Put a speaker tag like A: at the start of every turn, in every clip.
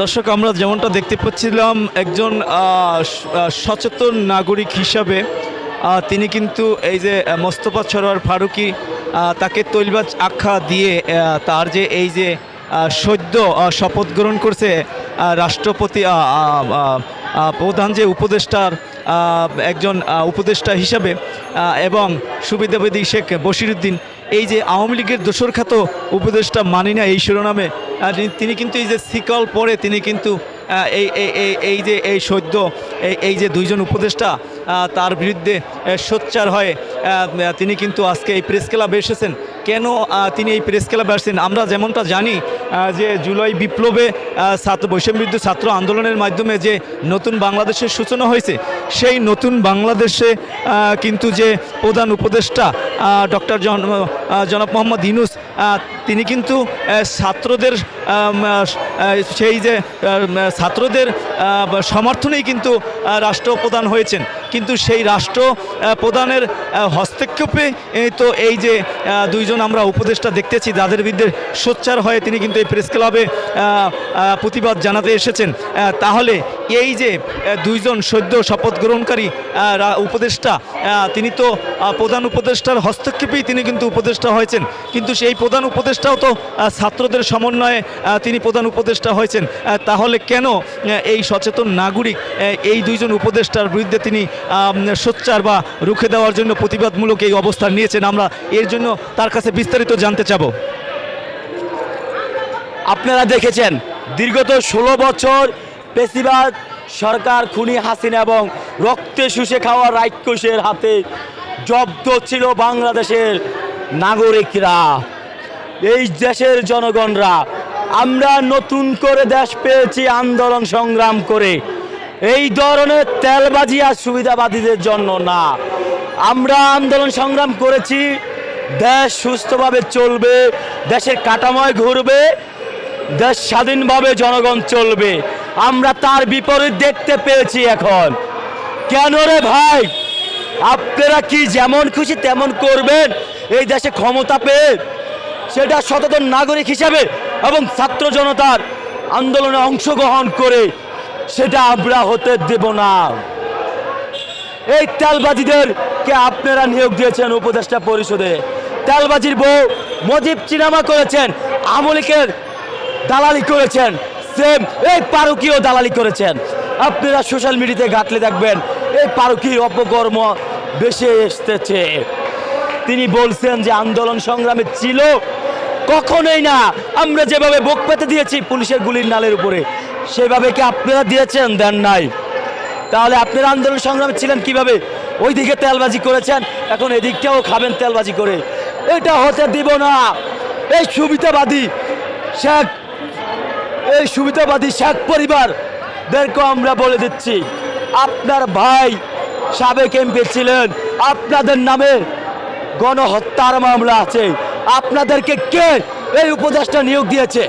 A: দর্শক, আমরা যেমনটা দেখতে পাচ্ছিলাম, একজন সচেতন নাগরিক হিসাবে তিনি কিন্তু এই যে মোস্তফা সরোয়ার ফারুকি তাকে তৈলবাজ আখ্যা দিয়ে তার যে এই যে সদ্য শপথ গ্রহণ করছে রাষ্ট্রপতি প্রধান যে উপদেষ্টার একজন উপদেষ্টা হিসাবে এবং সুবিধাবাদী শেখ বশিরুদ্দিন, এই যে আওয়ামী লীগের দোসরখ্যাত উপদেষ্টা মানি না এই শিরোনামে তিনি- কিন্তু এই যে সিকল পরে তিনি কিন্তু এই এই- যে এই সদ্য এই এই যে দুইজন উপদেষ্টা তার বিরুদ্ধে সোচ্চার হয়ে তিনি কিন্তু আজকে এই প্রেস ক্লাবে এসেছেন। কেন তিনি এই প্রেস ক্লাবে আসছেন? আমরা যেমনটা জানি যে জুলাই বিপ্লবে ছাত্র বৈষম্য বিরুদ্ধে ছাত্র আন্দোলনের মাধ্যমে যে নতুন বাংলাদেশের সূচনা হয়েছে, সেই নতুন বাংলাদেশে কিন্তু যে প্রধান উপদেষ্টা ডক্টর জনাব মোহাম্মদ ইনুস তিনি কিন্তু ছাত্রদের সেই যে ছাত্রদের সমর্থনেই কিন্তু রাষ্ট্রপ্রধান হয়েছেন। কিন্তু সেই রাষ্ট্র প্রধানের হস্তক্ষেপে তো এই যে দুইজন আমরা উপদেষ্টা দেখতেছি, যাদের বিরুদ্ধে সোচ্চার হয়ে তিনি কিন্তু এই প্রেস ক্লাবে প্রতিবাদ জানাতে এসেছেন। তাহলে এই যে দুইজন সদ্য শপথ গ্রহণকারী উপদেষ্টা তিনি তো প্রধান উপদেষ্টার হস্তক্ষেপেই তিনি কিন্তু উপদেষ্টা হয়েছেন। কিন্তু সেই প্রধান উপদেষ্টাও তো ছাত্রদের সমন্বয়ে তিনি প্রধান উপদেষ্টা হয়েছেন। তাহলে কেন এই সচেতন নাগরিক এই দুইজন উপদেষ্টার বিরুদ্ধে তিনি সোচ্চার বা রুখে দেওয়ার জন্য প্রতিবাদমূলক এই অবস্থান নিয়েছেন। আমরা এর জন্য তার কাছে বিস্তারিত জানতে চাবো।
B: আপনারা দেখেছেন, দীর্ঘত ষোলো বছর পেশিবাদ সরকার খুনি হাসিনা এবং রক্তে শুষে খাওয়া রাক্ষসের হাতে জব্দ ছিল বাংলাদেশের নাগরিকরা, এই দেশের জনগণরা। আমরা নতুন করে দেশ পেয়েছি আন্দোলন সংগ্রাম করে। এই ধরনের তেলবাজি আর সুবিধাবাদীদের জন্য না। আমরা আন্দোলন সংগ্রাম করেছি, দেশ সুস্থভাবে চলবে, দেশের কাটাময় ঘুরবে, দেশ স্বাধীনভাবে জনগণ চলবে। আমরা তার বিপরীত দেখতে পেয়েছি এখন। কেন রে ভাই? আপনারা কি যেমন খুশি তেমন করবেন। এই দেশে ক্ষমতা পেয়ে সেটা সচেতন নাগরিক হিসাবে এবং ছাত্র জনতার আন্দোলনে অংশগ্রহণ করে সেটা আমরা হতে দেব না। এই তেলবাজিদেরকে আপনারা নিয়োগ দিয়েছেন উপদেষ্টা পরিষদে? তেলবাজির বউ মজিব চিনামা করেছেন, আমলিকের দালালি করেছেন, সেম এই পারুকিও দালালি করেছেন। আপনারা সোশ্যাল মিডিয়াতে ঘাটলে দেখবেন, এই পারুকির অপকর্ম বেশি এসতেছে তিনি বলছেন যে আন্দোলন সংগ্রামে ছিল, কখনোই না। আমরা যেভাবে বুক পেতে দিয়েছি পুলিশের গুলির নালের উপরে। সেভাবে কি আপনারা দিয়েছেন? দেন নাই। তাহলে আপনারা আন্দোলন সংগ্রামে ছিলেন কীভাবে? ওই দিকে তেলবাজি করেছেন, এখন এদিকটাও খাবেন তেলবাজি করে। এটা হতে দিব না। এই সুবিধাবাদী শেখ, এই সুবিধাবাদী শেখ পরিবারদেরকে আমরা বলে দিচ্ছি, আপনার ভাই সাবেক এমপি ছিলেন, আপনাদের নামে গণহত্যার মামলা আছে। আপনাদেরকে কে এই উপদেশটা নিয়োগ দিয়েছে?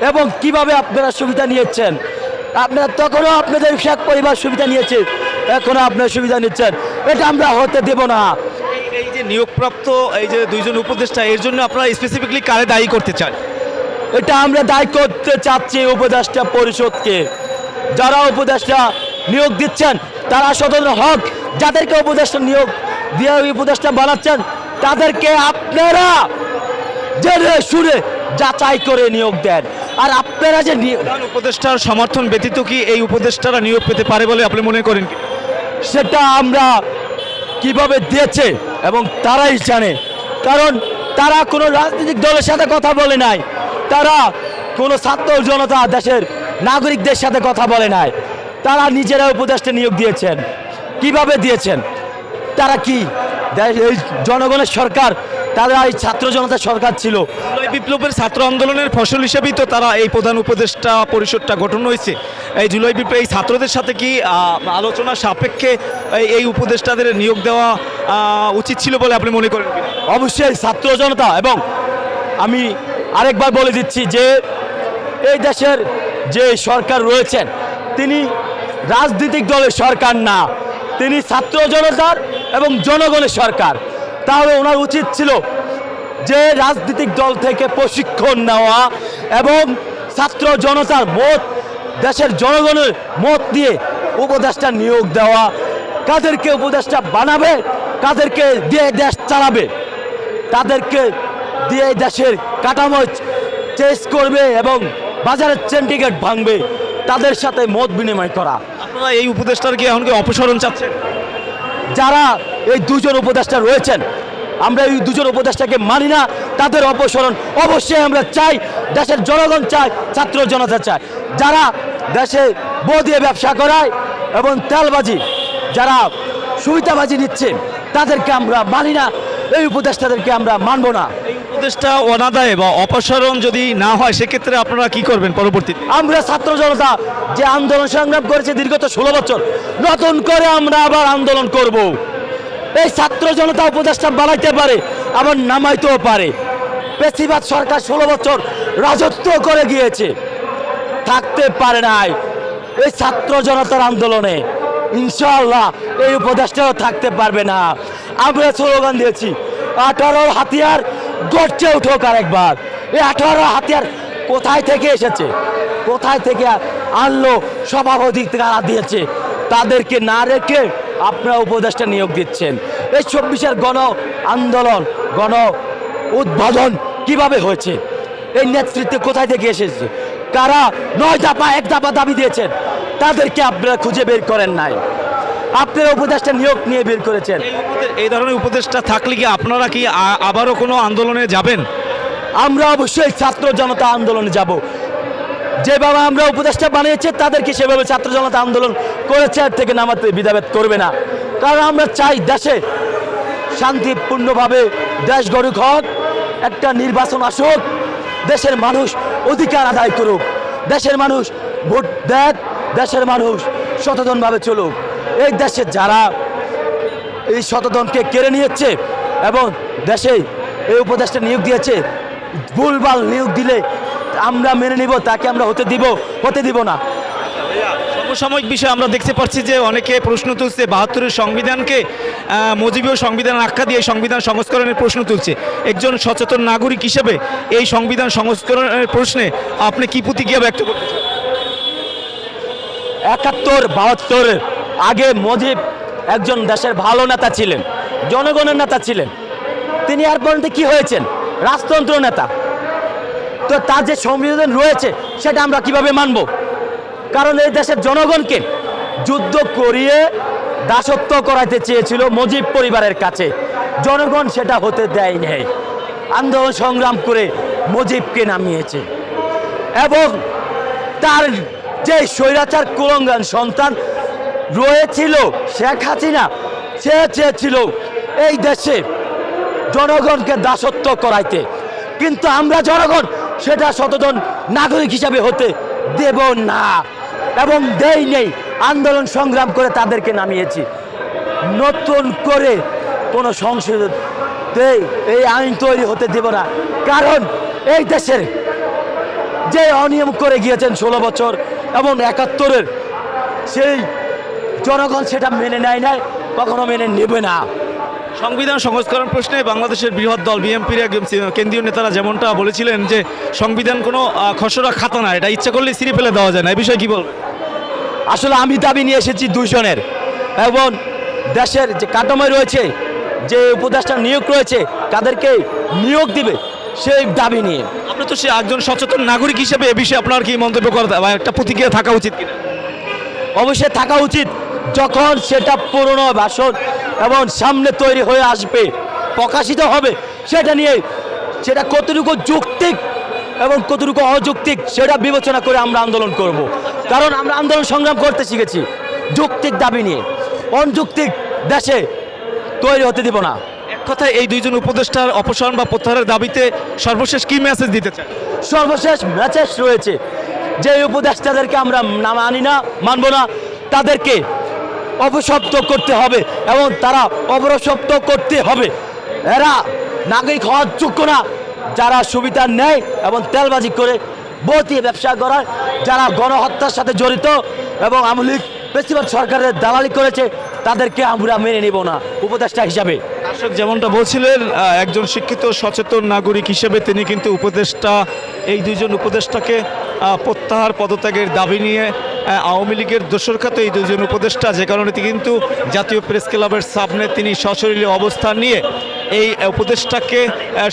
B: এবং কীভাবে আপনারা সুবিধা নিয়েছেন? আপনারা তখনও আপনাদের শেখ পরিবার সুবিধা নিয়েছে এখনও আপনারা সুবিধা নিচ্ছেন। এটা আমরা হতে দেব না।
A: এই- যে নিয়োগপ্রাপ্ত এই যে দুইজন উপদেষ্টা এর জন্য আপনারা স্পেসিফিকলি কারে দায়ী করতে চান?
B: এটা আমরা দায়ী করতে চাচ্ছি উপদেষ্টা পরিষদকে। যারা উপদেষ্টা নিয়োগ দিচ্ছেন তারা স্বতন্ত্র হক যাদেরকে উপদেষ্টা নিয়োগ দিয়ে ওই উপদেষ্টা বানাচ্ছেন তাদেরকে আপনারা জেনে শুনে যাচাই করে নিয়োগ দেন। আর আপনারা যে
A: উপদেষ্টার সমর্থন ব্যতীত কি এই উপদেষ্টারা নিয়োগ পেতে পারে বলে আপনি মনে করেন
B: সেটা আমরা কীভাবে দিয়েছে এবং তারাই জানে। কারণ তারা কোনো রাজনৈতিক দলের সাথে কথা বলে নাই। তারা কোনো ছাত্র জনতা দেশের নাগরিকদের সাথে কথা বলে নাই। তারা নিজেরা উপদেষ্টা নিয়োগ দিয়েছেন। কীভাবে দিয়েছেন? তারা কি এই জনগণের সরকার তারা এই ছাত্র জনতার সরকার ছিল।
A: জুলাই বিপ্লবের ছাত্র আন্দোলনের ফসল হিসেবেই তো তারা এই প্রধান উপদেষ্টা পরিষদটা গঠন হয়েছে। এই জুলাই বিপ্লব এই ছাত্রদের সাথে কি আলোচনা সাপেক্ষে এই- এই উপদেষ্টাদের নিয়োগ দেওয়া উচিত ছিল বলে আপনি মনে করেন?
B: অবশ্যই ছাত্র জনতা এবং আমি আরেকবার বলে দিচ্ছি যে এই দেশের যে সরকার রয়েছেন তিনি রাজনৈতিক দলের সরকার না। তিনি ছাত্র জনতার এবং জনগণের সরকার। তাহলে ওনার উচিত ছিল যে রাজনৈতিক দল থেকে প্রশিক্ষণ নেওয়া এবং ছাত্র জনতার মত, দেশের জনগণের মত দিয়ে উপদেষ্টা নিয়োগ দেওয়া। কাদেরকে উপদেষ্টা বানাবে, কাদেরকে দিয়ে দেশ চালাবে? তাদেরকে দিয়ে দেশের কাঠামো চেস করবে এবং বাজারের চেন্টিকেট ভাঙবে। তাদের সাথে মত বিনিময় করা।
A: আপনারা এই উপদেষ্টার কি এখন কি অপসারণ চাচ্ছেন?
B: যারা এই দুজন উপদেষ্টা রয়েছেন আমরা এই দুজন উপদেষ্টাকে মানি না তাদের অপসরণ অবশ্যই আমরা চাই দেশের জনগণ চায় ছাত্র জনতা চায়। যারা দেশে বউ দিয়ে ব্যবসা করায় এবং তেলবাজি যারা সুবিধাবাজি নিচ্ছে তাদেরকে আমরা মানি না এই উপদেষ্টাদেরকে আমরা মানব না।
A: উপদেষ্টা অনাদায় বা অপসারণ যদি না হয় সেক্ষেত্রে আপনারা কি করবেন পরবর্তীতে?
B: আমরা ছাত্র জনতা যে আন্দোলন সংগ্রাম করেছে দীর্ঘত ষোলো বছর, নতুন করে আমরা আবার আন্দোলন করব। এই ছাত্র জনতা উপদেষ্টা বাড়াইতে পারে, আবার নামাইতেও পারে। বেশিরভাগ সরকার ষোলো বছর রাজত্ব করে গিয়েছে, থাকতে পারে নাই এই ছাত্র জনতার আন্দোলনে। ইনশাআল্লাহ এই উপদেষ্টাও থাকতে পারবে না। আমরা স্লোগান দিয়েছি আঠারো হাতিয়ার গড়ছে উঠোক আরেকবার। এই আঠারো হাতিয়ার কোথায় থেকে এসেছে? কোথায় থেকে আনলো? সভাপতি কারা দিয়েছে? তাদেরকে না রেখে আপনারা উপদেষ্টা নিয়োগ দিচ্ছেন। এই চব্বিশের গণ আন্দোলন, গণ উদ্বোধন কীভাবে হয়েছে? এই নেতৃত্বে কোথায় থেকে এসেছে? কারা নয় দফা, এক দফা দাবি দিয়েছেন? তাদেরকে আপনারা খুঁজে বের করেন নাই। আপনারা উপদেষ্টা নিয়োগ নিয়ে বের করেছেন।
A: এই ধরনের উপদেষ্টা থাকলে কি আপনারা কি আবারও কোনো আন্দোলনে যাবেন?
B: আমরা অবশ্যই ছাত্র জনতা আন্দোলনে যাব। যেভাবে আমরা উপদেষ্টা বানিয়েছি, তাদেরকে সেভাবে ছাত্র জনতা আন্দোলন করেছে এর থেকে নামাতে বিধাভেদ করবে না। কারণ আমরা চাই দেশে শান্তিপূর্ণভাবে দেশ গড়ুক হোক, একটা নির্বাচন আসুক, দেশের মানুষ অধিকার আদায় করুক, দেশের মানুষ ভোট দেখ দেশের মানুষ সচেতনভাবে চলুক। এই দেশে যারা এই শতদনকে কেড়ে নিয়েছে এবং দেশে এই উপদেশটা নিয়োগ দিয়েছে ভুলভাল নিয়োগ দিলে আমরা মেনে নিব তাকে আমরা হতে দিব হতে দিব না।
A: সমসাময়িক বিষয়ে আমরা দেখতে পাচ্ছি যে অনেকে প্রশ্ন তুলছে বাহাত্তরের সংবিধানকে মুজিবীয় সংবিধান আখ্যা দিয়ে সংবিধান সংস্করণের প্রশ্ন তুলছে। একজন সচেতন নাগরিক হিসেবে এই সংবিধান সংস্করণের প্রশ্নে আপনি কি প্রতিক্রিয়া ব্যক্ত করতে?
B: একাত্তর বাহাত্তর আগে মজিব একজন দেশের ভালো নেতা ছিলেন জনগণের নেতা ছিলেন। তিনি আর পর্যন্ত কি হয়েছেন? রাজতন্ত্র নেতা। তো তার যে সংবিধান রয়েছে, সেটা আমরা কীভাবে মানব? কারণ এই দেশের জনগণকে যুদ্ধ করিয়ে দাসত্ব করাইতে চেয়েছিল মুজিব পরিবারের কাছে। জনগণ সেটা হতে দেয় নেই। আন্দোলন সংগ্রাম করে মুজিবকে নামিয়েছে। এবং তার যে স্বৈরাচার কুলঙ্গান সন্তান রয়েছিল শেখ হাসিনা, সে চেয়েছিল এই দেশে জনগণকে দাসত্ব করাইতে। কিন্তু আমরা জনগণ সেটা সচেতন নাগরিক হিসাবে হতে দেব না এবং দেই নেই। আন্দোলন সংগ্রাম করে তাদেরকে নামিয়েছি। নতুন করে কোনো সংসদ এই আইন তৈরি হতে দেব না। কারণ এই দেশের যে অনিয়ম করে গিয়েছেন ষোলো বছর এবং একাত্তরের, সেই জনগণ সেটা মেনে নেয় নাই, কখনো মেনে নেবে না।
A: সংবিধান সংস্করণ প্রশ্নে বাংলাদেশের বৃহৎ দল বিএনপির কেন্দ্রীয় নেতারা যেমনটা বলেছিলেন যে সংবিধান কোনো খসড়া খাতা না এটা ইচ্ছা করলে সিঁড়ি ফেলে দেওয়া যায় না। এ বিষয়ে কী বলবেন
B: আসলে আমি দাবি নিয়ে এসেছি দুইজনের। এবং দেশের যে কাঠামোয় রয়েছে যে উপদেষ্টা নিয়োগ রয়েছে তাদেরকে নিয়োগ দিবে সেই দাবি নিয়ে।
A: আপনি তো সে একজন সচেতন নাগরিক হিসেবে এ বিষয়ে আপনার কি মন্তব্য করা বা একটা প্রতিক্রিয়া থাকা উচিত কিনা?
B: অবশ্যই থাকা উচিত যখন সেটা পুরনো ভাষণ এবং সামনে তৈরি হয়ে আসবে প্রকাশিত হবে। সেটা নিয়ে সেটা কতটুকু যৌক্তিক এবং কতটুকু অযৌক্তিক সেটা বিবেচনা করে আমরা আন্দোলন করব। কারণ আমরা আন্দোলন সংগ্রাম করতে শিখেছি যৌক্তিক দাবি নিয়ে। অযৌক্তিক দেশে তৈরি হতে দিব না।
A: এক কথায় এই দুইজন উপদেষ্টার অপসারণ বা প্রত্যাহারের দাবিতে সর্বশেষ কি মেসেজ দিতে চান?
B: সর্বশেষ ম্যাচেস রয়েছে। যে উপদেষ্টাদেরকে আমরা মানি না মানব না তাদেরকে অপশব্দ করতে হবে এবং তারা অপশব্দ করতে হবে। এরা নাগরিক হওয়ার যোগ্য না। যারা সুবিধা নেয় এবং তেলবাজি করে বতিয়ে ব্যবসা করার যারা গণহত্যার সাথে জড়িত এবং আমলিক বেশিরভাগ সরকারের দালালি করেছে, তাদেরকে আমরা মেনে নিব না, উপদেষ্টা হিসাবে।
A: দর্শক, যেমনটা বলছিলেন একজন শিক্ষিত, সচেতন নাগরিক হিসেবে তিনি কিন্তু উপদেষ্টা, এই দুইজন উপদেষ্টাকে প্রত্যাহার পদত্যাগের দাবি নিয়ে আওয়ামী লীগের দোসরখাত এই দুজন উপদেষ্টা, যে কারণে কিন্তু জাতীয় প্রেস ক্লাবের সামনে তিনি সশরীরে অবস্থান নিয়ে এই উপদেষ্টাকে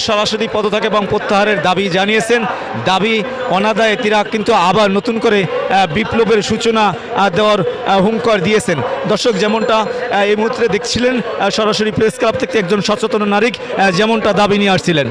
A: সরাসরি পদত্যাগ এবং প্রত্যাহারের দাবি জানিয়েছেন। দাবি অনাদায়ে তিনি কিন্তু আবার নতুন করে বিপ্লবের সূচনা দেওয়ার হুঙ্কার দিয়েছেন। দর্শক, যেমনটা এই মুহূর্তে দেখছিলেন সরাসরি প্রেস ক্লাব থেকে একজন সচেতন নারী যেমনটা দাবি নিয়ে আসছিলেন।